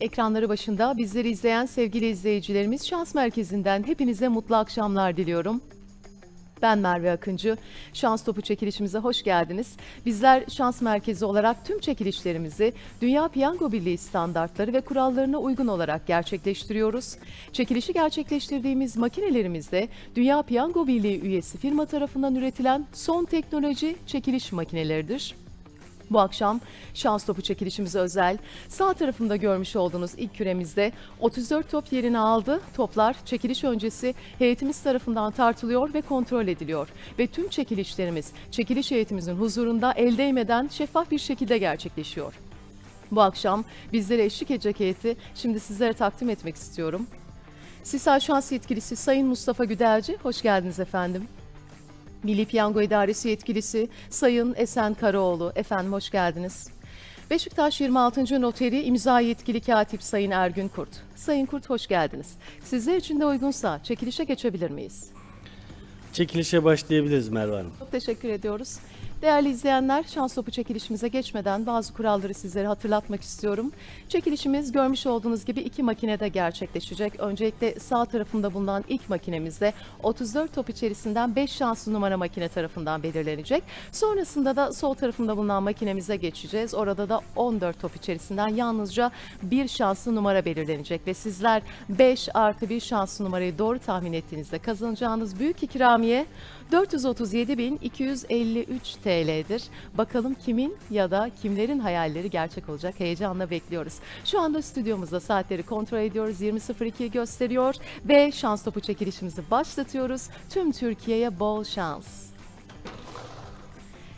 Ekranları başında bizleri izleyen sevgili izleyicilerimiz Şans Merkezi'nden hepinize mutlu akşamlar diliyorum. Ben Merve Akıncı. Şans Topu çekilişimize hoş geldiniz. Bizler Şans Merkezi olarak tüm çekilişlerimizi Dünya Piyango Birliği standartları ve kurallarına uygun olarak gerçekleştiriyoruz. Çekilişi gerçekleştirdiğimiz makinelerimizde Dünya Piyango Birliği üyesi firma tarafından üretilen son teknoloji çekiliş makineleridir. Bu akşam şans topu çekilişimize özel. Sağ tarafında görmüş olduğunuz ilk küremizde 34 top yerini aldı. Toplar çekiliş öncesi heyetimiz tarafından tartılıyor ve kontrol ediliyor. Ve tüm çekilişlerimiz çekiliş heyetimizin huzurunda el değmeden şeffaf bir şekilde gerçekleşiyor. Bu akşam bizlere eşlik edecek heyeti şimdi sizlere takdim etmek istiyorum. Sisal Şans Yetkilisi Sayın Mustafa Güdelci, hoş geldiniz efendim. Milli Piyango İdaresi Yetkilisi Sayın Esen Karaoğlu, efendim hoş geldiniz. Beşiktaş 26. Noteri imza yetkili katip Sayın Ergün Kurt. Sayın Kurt hoş geldiniz. Sizler için de uygunsa çekilişe geçebilir miyiz? Çekilişe başlayabiliriz Merve Hanım. Çok teşekkür ediyoruz. Değerli izleyenler, şans topu çekilişimize geçmeden bazı kuralları sizlere hatırlatmak istiyorum. Çekilişimiz görmüş olduğunuz gibi iki makinede gerçekleşecek. Öncelikle sağ tarafında bulunan ilk makinemizde 34 top içerisinden 5 şanslı numara makine tarafından belirlenecek. Sonrasında da sol tarafında bulunan makinemize geçeceğiz. Orada da 14 top içerisinden yalnızca bir şanslı numara belirlenecek ve sizler 5 artı bir şanslı numarayı doğru tahmin ettiğinizde kazanacağınız büyük ikramiye 437.253 TL'dir. Bakalım kimin ya da kimlerin hayalleri gerçek olacak heyecanla bekliyoruz. Şu anda stüdyomuzda saatleri kontrol ediyoruz. 20.02 gösteriyor ve şans topu çekilişimizi başlatıyoruz. Tüm Türkiye'ye bol şans.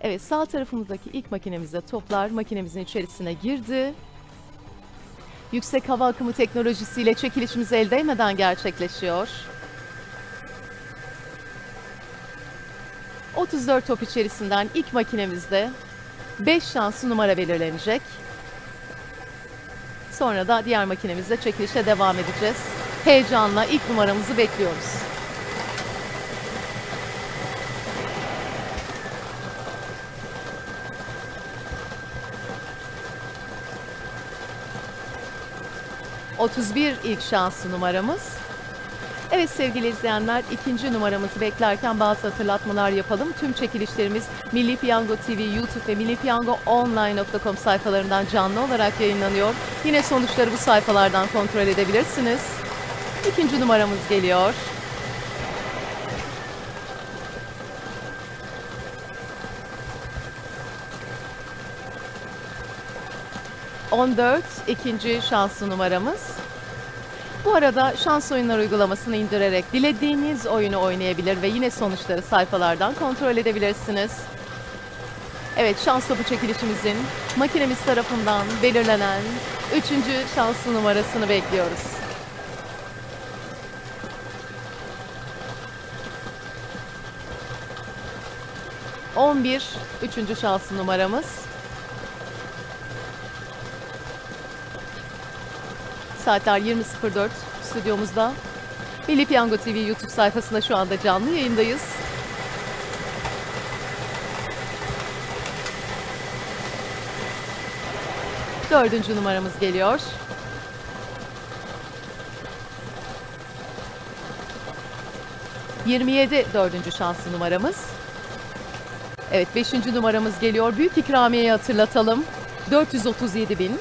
Evet sağ tarafımızdaki ilk makinemizde toplar makinemizin içerisine girdi. Yüksek hava akımı teknolojisiyle çekilişimiz el değmeden gerçekleşiyor. 34 top içerisinden ilk makinemizde 5 şanslı numara belirlenecek. Sonra da diğer makinemizde çekilişe devam edeceğiz. Heyecanla ilk numaramızı bekliyoruz. ...31 ilk şanslı numaramız. Evet sevgili izleyenler ikinci numaramızı beklerken bazı hatırlatmalar yapalım. Tüm çekilişlerimiz Milli Piyango TV YouTube ve millipiyangoonline.com sayfalarından canlı olarak yayınlanıyor. Yine sonuçları bu sayfalardan kontrol edebilirsiniz. İkinci numaramız geliyor. On dört ikinci şanslı numaramız. Bu arada şans oyunları uygulamasını indirerek dilediğiniz oyunu oynayabilir ve yine sonuçları sayfalardan kontrol edebilirsiniz. Evet şans topu çekilişimizin makinemiz tarafından belirlenen 3. şanslı numarasını bekliyoruz. On bir, üçüncü şanslı numaramız. Saatler 20.04 stüdyomuzda. Milli Piyango TV YouTube sayfasında şu anda canlı yayındayız. Dördüncü numaramız geliyor. ...27 dördüncü şanslı numaramız. Evet beşinci numaramız geliyor. Büyük ikramiyeyi hatırlatalım. 437 bin.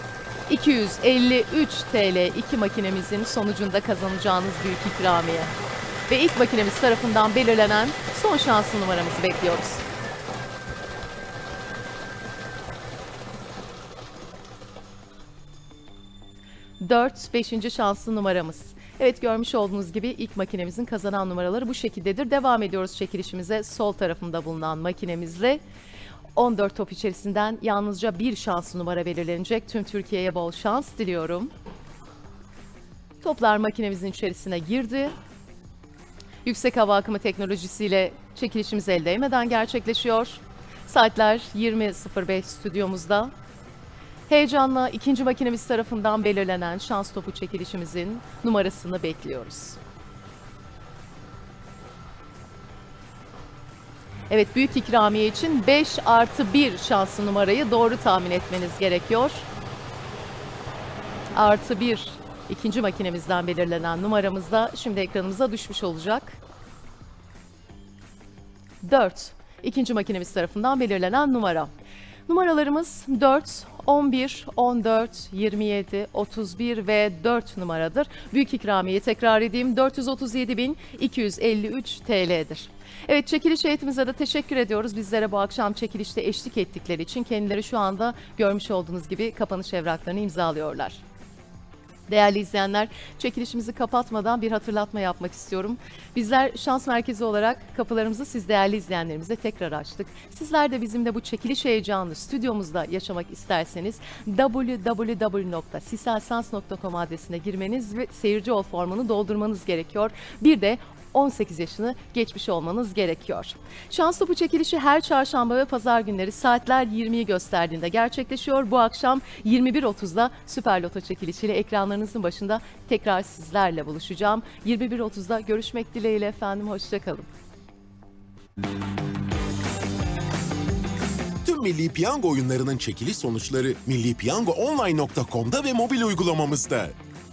253 TL iki makinemizin sonucunda kazanacağınız büyük ikramiye. Ve ilk makinemiz tarafından belirlenen son şanslı numaramızı bekliyoruz. Dört, beşinci şanslı numaramız. Evet görmüş olduğunuz gibi ilk makinemizin kazanan numaraları bu şekildedir. Devam ediyoruz çekilişimize sol tarafında bulunan makinemizle. 14 top içerisinden yalnızca bir şanslı numara belirlenecek. Tüm Türkiye'ye bol şans diliyorum. Toplar makinemizin içerisine girdi. Yüksek hava akımı teknolojisiyle çekilişimiz el değmeden gerçekleşiyor. Saatler 20.05 stüdyomuzda. Heyecanla ikinci makinemiz tarafından belirlenen şans topu çekilişimizin numarasını bekliyoruz. Evet büyük ikramiye için 5 artı 1 şanslı numarayı doğru tahmin etmeniz gerekiyor. artı 1 ikinci makinemizden belirlenen numaramızda şimdi ekranımıza düşmüş olacak. 4. İkinci makinemiz tarafından belirlenen numara. Numaralarımız 4, 11, 14, 27, 31 ve 4 numaradır. Büyük ikramiye tekrar edeyim 437.253 TL'dir. Evet çekiliş heyetimize de teşekkür ediyoruz. Bizlere bu akşam çekilişte eşlik ettikleri için kendileri şu anda görmüş olduğunuz gibi kapanış evraklarını imzalıyorlar. Değerli izleyenler, çekilişimizi kapatmadan bir hatırlatma yapmak istiyorum. Bizler şans merkezi olarak kapılarımızı siz değerli izleyenlerimize tekrar açtık. Sizler de bizimle bu çekiliş heyecanını stüdyomuzda yaşamak isterseniz www.siselsans.com adresine girmeniz ve seyirci ol formunu doldurmanız gerekiyor. Bir de 18 yaşını geçmiş olmanız gerekiyor. Şans topu çekilişi her çarşamba ve pazar günleri saatler 20'yi gösterdiğinde gerçekleşiyor. Bu akşam 21.30'da Süper Loto çekilişiyle ekranlarınızın başında tekrar sizlerle buluşacağım. 21.30'da görüşmek dileğiyle efendim. Hoşçakalın. Tüm Milli Piyango oyunlarının çekiliş sonuçları millipiyangoonline.com'da ve mobil uygulamamızda.